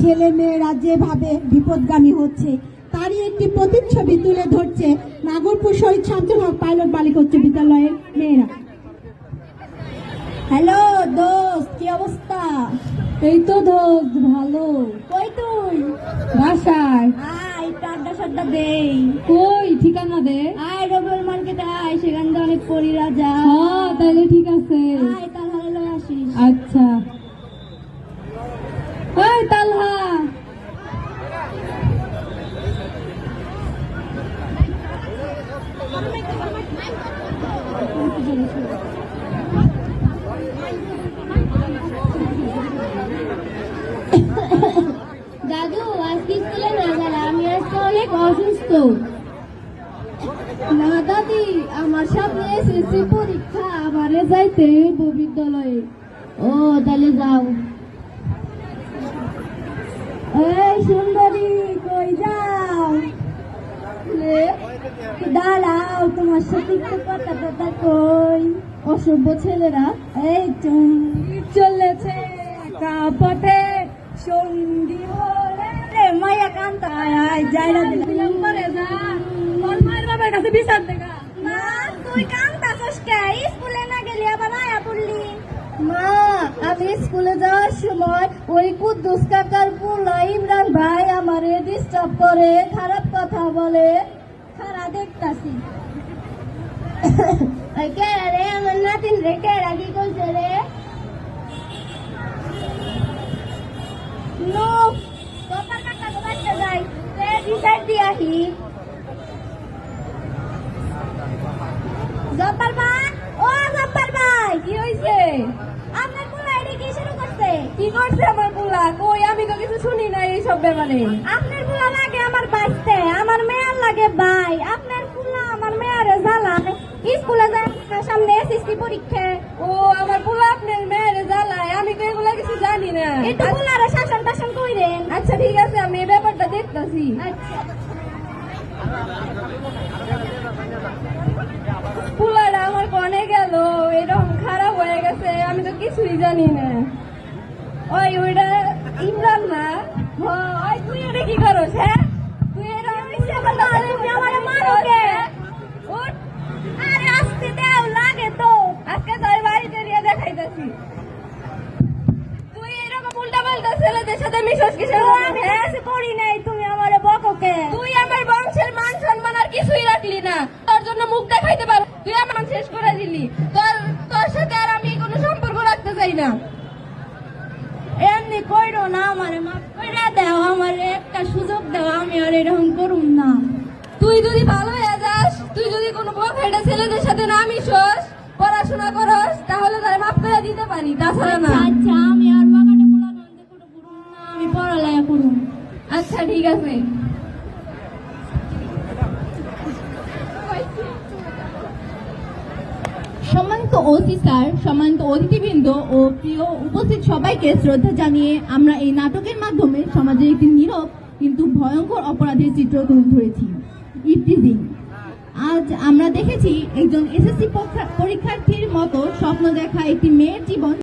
ছেলে মেয়েরা যেভাবে বিপদগামী হচ্ছে তারই একটি প্রতিচ্ছবি তুলে ধরছে নাগরপুর শহীদ শামসুল হক পাইলট বালিকা উচ্চ বিদ্যালয়ের মেয়েরা। হ্যালো দোস্ত কি অবস্থা? এই তো দোস্ত ভালো। কই তুই? বাসায়। আয় একটু আড্ডা সাড্ডা দেই। কই ঠিকানা দে। আয় রবিউল মার্কেটে আয় সেখান থেকে অনেক পরীরা যায়। হ্যাঁ তাহলে ঠিক আছে। আয় তার হালে লয়ে আসিস। আচ্ছা। অসুস্থ। না, দাদি, আমার সামনে এসএসসি পরীক্ষা, আমারে যাইতে বিদ্যালয়ে। ও, তাহলে যাও। সুন্দরী, কই যাও? দাঁড়াও, তোমার সাথে কথা কথা কই? অসভ্য ছেলেরা, এই চলেছে একা পথে সঙ্গী বিচার দেখা। মা তুই কান্তা কে? স্কুলে না গেলি আবার আয়া পড়লি। মা আমি স্কুলে যাওয়ার সময় ওই কুদ্দুস কাকার পোলা ইমরান ভাই আমারে ডিস্টার্ব করে খারাপ কথা বলে। খারা দেখতাছি। ওই রে আমার নাতিন রে কি করছে রে নো কপার কাকা তো বাচ্চা যাই তে আহি জব্বার ভাই ও জব্বার ভাই কি হইছে? আপনার পোলা এডি কি শুরু করছে? কি করছে আমার পোলা? কই আমি তো কিছু শুনি না এই সব ব্যাপারে। আপনার পোলা লাগে আমার বাইতে আমার মেয়ার লাগে ভাই। আপনার পোলা আমার মেয়ারে জ্বালায়। স্কুলে যায় সামনে এসএসসি পরীক্ষা। ও আমার পোলা আপনার মেয়ের জ্বালায়। আমি তো এগুলা কিছু জানি না। একটু পোলারে শাসন টাসন কইরেন। আচ্ছা ঠিক আছে আমি এই ব্যাপারটা দেখতাছি। আচ্ছা। পোলাটা আমার কনে গেল এরকম খারাপ হয়ে গেছে, আমি তো কিছুই জানি না। ওই, ওইটা ইমরান না? ওই, তুই এটা কি করস হ্যাঁ? তুই আরে, আস্তে লাগে তো। আজকে তোর বাড়িতে নিয়ে দেখাইতেছি। তুই এরকম উল্টা পাল্টা ছেলেদের সাথে মিশস কিসের হ্যাঁ? করি নাই তুমি আমারে বকো কে তুই আমার বংশের মান সম্মান আর কিছুই রাখলি না তোর জন্য মুখ দেখাইতে পার তুই আমার মান শেষ করে দিলি তোর তোর সাথে আর আমি কোনো সম্পর্ক রাখতে চাই না। এমনি কইরো না আমারে মাফ কইরা দাও আমারে একটা সুযোগ দাও আমি আর এরকম করুম না। তুই যদি ভালো হয়ে যাস তুই যদি কোনো বখাইটা ছেলেদের সাথে না মিশস পড়াশোনা করস তাহলে তারা মাফ করে দিতে পারি। তাছাড়া না। আচ্ছা আচ্ছা আমি আর বাগানে পোলা করুম না। আমি পড়ালেখা করুম। আচ্ছা ঠিক আছে। সম্মানিত ওসি স্যার সম্মানিত অতিথিবৃন্দ ও প্রিয় উপস্থিত সবাইকে শ্রদ্ধা জানিয়ে আমরা এই নাটকের মাধ্যমে সমাজের একটি নীরব কিন্তু ভয়ঙ্কর অপরাধের চিত্র তুলে ধরেছি। ইফটিজিং আজ আমরা দেখেছি একজন এসএসসি পরীক্ষার্থীর মতো স্বপ্ন দেখা একটি মেয়ের জীবন।